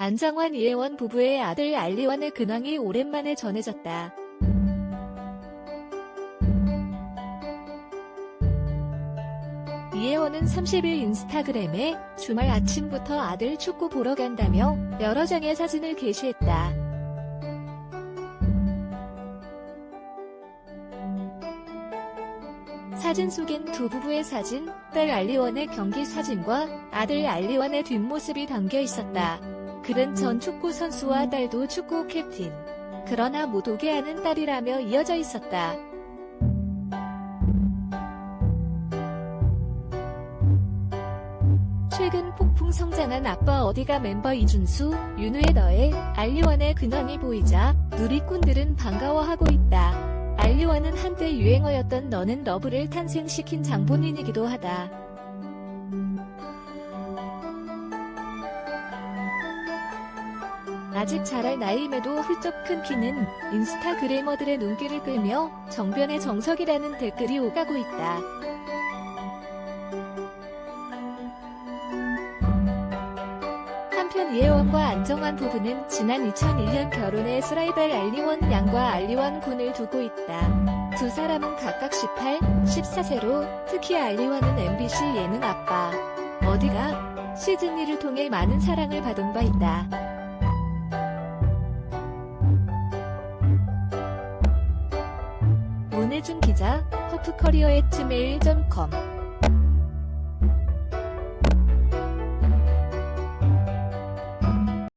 안정환 이혜원 부부의 아들 알리원의 근황이 오랜만에 전해졌다. 이혜원은 30일 인스타그램에 주말 아침부터 아들 축구 보러 간다며 여러 장의 사진을 게시했다. 사진 속엔 두 부부의 사진, 딸 알리원의 경기 사진과 아들 알리원의 뒷모습이 담겨 있었다. 그는 전 축구 선수와 딸도 축구 캡틴. 그러나 못 오게 하는 딸이라며 이어져 있었다. 최근 폭풍 성장한 아빠 어디가 멤버 이준수, 윤우의 너의 알리원의 근황이 보이자 누리꾼들은 반가워하고 있다. 알리원은 한때 유행어였던 너는 러브를 탄생시킨 장본인이기도 하다. 아직 자랄 나이임에도 훌쩍 큰 키는 인스타그래머들의 눈길을 끌며 정변의 정석이라는 댓글이 오가고 있다. 한편 이혜원과 안정환 부부는 지난 2001년 결혼해 스라이벨 알리원 양과 알리원 군을 두고 있다. 두 사람은 각각 18, 14세로 특히 알리원은 MBC 예능 아빠 어디가 시즌 1을 통해 많은 사랑을 받은 바 있다. 문혜준 기자, 허프커리어의 gmail.com